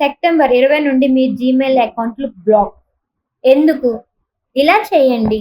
September ఇరవై నుండి మీ Gmail అకౌంట్లు బ్లాక్. ఎందుకు? ఇలా చేయండి.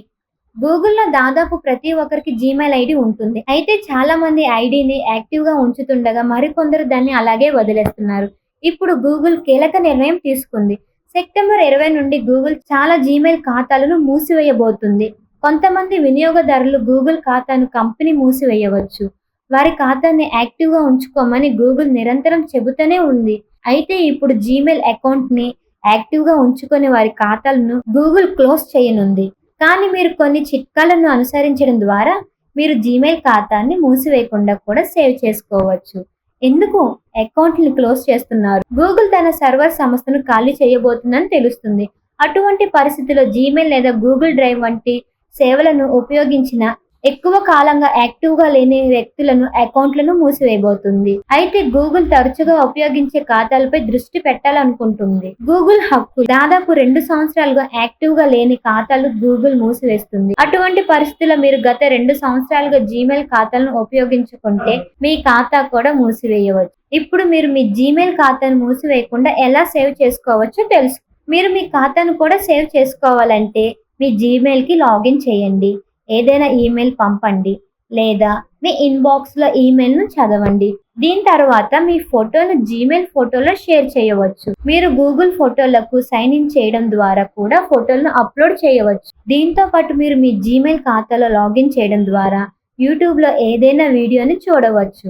గూగుల్లో దాదాపు ప్రతి ఒక్కరికి జీమెయిల్ ఐడి ఉంటుంది. అయితే చాలా మంది ఐడిని యాక్టివ్గా ఉంచుతుండగా మరికొందరు దాన్ని అలాగే వదిలేస్తున్నారు. ఇప్పుడు గూగుల్ కీలక నిర్ణయం తీసుకుంది. సెప్టెంబర్ ఇరవై నుండి గూగుల్ చాలా జీమెయిల్ ఖాతాలను మూసివేయబోతుంది. కొంతమంది వినియోగదారులు గూగుల్ ఖాతాను కంపెనీ మూసివేయవచ్చు. వారి ఖాతాని యాక్టివ్గా ఉంచుకోమని గూగుల్ నిరంతరం చెబుతూనే ఉంది. అయితే ఇప్పుడు జీమెయిల్ అకౌంట్ని యాక్టివ్గా ఉంచుకునే వారి ఖాతాలను గూగుల్ క్లోజ్ చేయనుంది. కానీ మీరు కొన్ని చిట్కాలను అనుసరించడం ద్వారా మీరు జీమెయిల్ ఖాతాన్ని మూసివేయకుండా కూడా సేవ్ చేసుకోవచ్చు. ఎందుకు? అకౌంట్ని క్లోజ్ చేస్తున్నారు. గూగుల్ తన సర్వర్ సంస్థను ఖాళీ చేయబోతుందని తెలుస్తుంది. అటువంటి పరిస్థితిలో జీమెయిల్ లేదా గూగుల్ డ్రైవ్ వంటి సేవలను ఉపయోగించిన ఎక్కువ కాలంగా యాక్టివ్గా లేని వ్యక్తులను అకౌంట్లను మూసివేయబోతుంది. అయితే గూగుల్ తరచుగా ఉపయోగించే ఖాతాలపై దృష్టి పెట్టాలనుకుంటుంది. గూగుల్ హక్కు దాదాపు రెండు సంవత్సరాలుగా యాక్టివ్గా లేని ఖాతాలు గూగుల్ మూసివేస్తుంది. అటువంటి పరిస్థితుల్లో మీరు గత రెండు సంవత్సరాలుగా జీమెయిల్ ఖాతాలను ఉపయోగించుకుంటే మీ ఖాతా కూడా మూసివేయవచ్చు. ఇప్పుడు మీరు మీ జీమెయిల్ ఖాతాను మూసివేయకుండా ఎలా సేవ్ చేసుకోవచ్చో తెలుసు. మీరు మీ ఖాతాను కూడా సేవ్ చేసుకోవాలంటే మీ జీమెయిల్కి లాగిన్ చేయండి. ఏదైనా ఈమెయిల్ పంపండి లేదా మీ ఇన్బాక్స్లో ఈమెయిల్ను చదవండి. దీని తర్వాత మీ ఫోటోను జీమెయిల్ ఫోటోలో షేర్ చేయవచ్చు. మీరు గూగుల్ ఫోటోలకు సైన్ ఇన్ చేయడం ద్వారా కూడా ఫోటోలను అప్లోడ్ చేయవచ్చు. దీంతో పాటు మీరు మీ జీమెయిల్ ఖాతాలో లాగిన్ చేయడం ద్వారా యూట్యూబ్లో ఏదైనా వీడియోని చూడవచ్చు.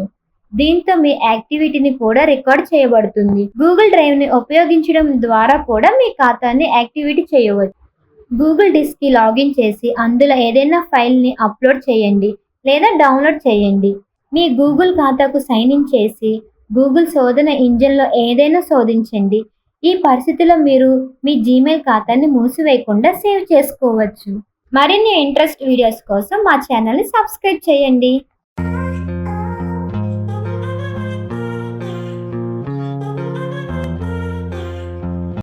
దీంతో మీ యాక్టివిటీని కూడా రికార్డ్ చేయబడుతుంది. గూగుల్ డ్రైవ్ని ఉపయోగించడం ద్వారా కూడా మీ ఖాతాని యాక్టివిటీ చేయవచ్చు. గూగుల్ డిస్క్కి లాగిన్ చేసి అందులో ఏదైనా ఫైల్ని అప్లోడ్ చేయండి లేదా డౌన్లోడ్ చేయండి. మీ గూగుల్ ఖాతాకు సైన్ ఇన్ చేసి గూగుల్ శోధన ఇంజిన్లో ఏదైనా శోధించండి. ఈ పరిస్థితిలో మీరు మీ జీమెయిల్ ఖాతాని మూసివేయకుండా సేవ్ చేసుకోవచ్చు. మరిన్ని ఇంట్రెస్ట్ వీడియోస్ కోసం మా ఛానల్ని సబ్స్క్రైబ్ చేయండి.